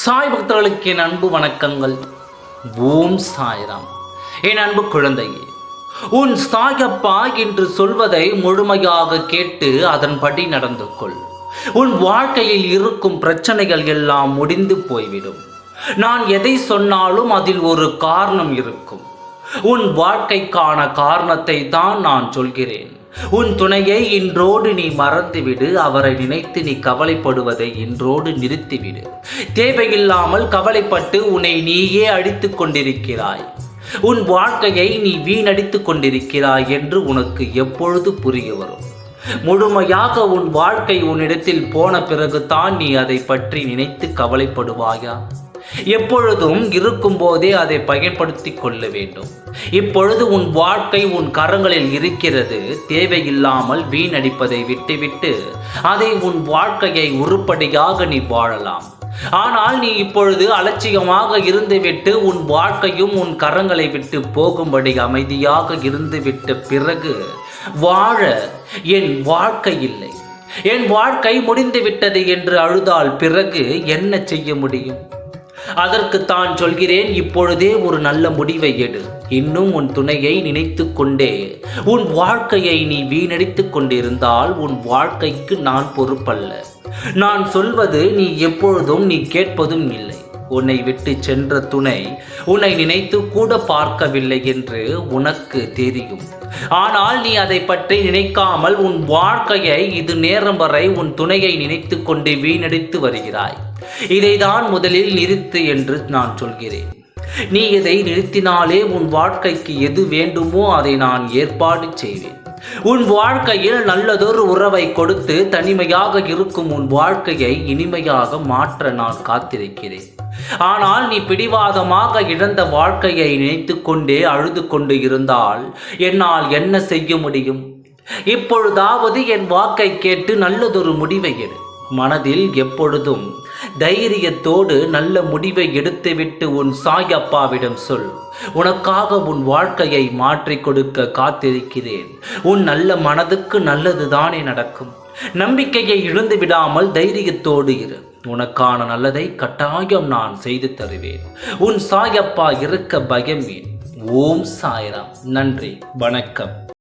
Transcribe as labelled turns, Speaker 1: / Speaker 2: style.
Speaker 1: சாய் பக்தர்களுக்கு என் அன்பு வணக்கங்கள். ஓம் சாய்ராம். என் அன்பு குழந்தையே உன் சாயப்பா என்று சொல்வதை முழுமையாக கேட்டு அதன்படி நடந்து கொள். உன் வாழ்க்கையில் இருக்கும் பிரச்சனைகள் எல்லாம் முடிந்து போய்விடும். நான் எதை சொன்னாலும் அதில் ஒரு காரணம் இருக்கும். உன் வாழ்க்கைக்கான காரணத்தை தான் நான் சொல்கிறேன். உன் துணையை இன்றோடு நீ மறந்துவிடு. அவரை நினைத்து நீ கவலைப்படுவதை இன்றோடு நிறுத்திவிடு. தேவையில்லாமல் கவலைப்பட்டு உன்னை நீயே அடித்துக் கொண்டிருக்கிறாய். உன் வாழ்க்கையை நீ வீணடித்துக் கொண்டிருக்கிறாய் என்று உனக்கு எப்பொழுது புரிய வரும்? முழுமையாக உன் வாழ்க்கை உன்னிடத்தில் போன பிறகு தான் நீ அதை பற்றி நினைத்து கவலைப்படுவாயா? எப்பொழுதும் இருக்கும்போதே அதை பயன்படுத்தி கொள்ள வேண்டும். இப்பொழுது உன் வாழ்க்கை உன் கரங்களில் இருக்கிறது. தேவையில்லாமல் வீணடிப்பதை விட்டுவிட்டு அதை உன் வாழ்க்கையை உருப்படியாக நீ வாழலாம். ஆனால் நீ இப்பொழுது அலட்சியமாக இருந்துவிட்டு உன் வாழ்க்கையும் உன் கரங்களை விட்டு போகும்படி அமைதியாக இருந்துவிட்ட பிறகு வாழ என் வாழ்க்கை இல்லை. என் வாழ்க்கை முடிந்து விட்டது என்று அழுதால் பிறகு என்ன செய்ய முடியும்? அதற்கு தான் சொல்கிறேன் இப்பொழுதே ஒரு நல்ல முடிவை எடு. இன்னும் உன் துணையை நினைத்து கொண்டே உன் வாழ்க்கையை நீ வீணடித்துக் கொண்டிருந்தால் உன் வாழ்க்கைக்கு நான் பொறுப்பல்ல. நான் சொல்வது நீ எப்பொழுதும் நீ கேட்பதும் இல்லை. உன்னை விட்டு சென்ற துணை உன்னை நினைத்து கூட பார்க்கவில்லை என்று உனக்கு தெரியும். ஆனால் நீ அதை பற்றி நினைக்காமல் உன் வாழ்க்கையை இது நேரம் வரை உன் துணையை நினைத்து கொண்டு வீணடித்து வருகிறாய். இதைதான் முதலில் நிறுத்து என்று நான் சொல்கிறேன். நீ இதை நிறுத்தினாலே உன் வாழ்க்கைக்கு எது வேண்டுமோ அதை நான் ஏற்பாடு செய்வேன். உன் வாழ்க்கையில் நல்லதொரு உறவை கொடுத்து தனிமையாக இருக்கும் உன் வாழ்க்கையை இனிமையாக மாற்ற நான் காத்திருக்கிறேன். ஆனால் நீ பிடிவாதமாக இழந்த வாழ்க்கையை நினைத்து கொண்டே அழுது கொண்டு இருந்தால் என்னால் என்ன செய்ய முடியும்? இப்பொழுதாவது என் வாக்கை கேட்டு நல்லதொரு முடிவை எடு. மனதில் எப்பொழுதும் தைரியத்தோடு நல்ல முடிவை எடுத்துவிட்டு உன் சாயப்பாவிடம் சொல். உனக்காக உன் வாழ்க்கையை மாற்றிக் கொடுக்க காத்திருக்கிறேன். உன் நல்ல மனதுக்கு நல்லதுதானே நடக்கும். நம்பிக்கையை இழந்து விடாமல் தைரியத்தோடு இரு. உனக்கான நல்லதை கட்டாயம் நான் செய்து தருவேன். உன் சாயப்பா இருக்க பயம் ஏன்? ஓம் சாய்ராம். நன்றி. வணக்கம்.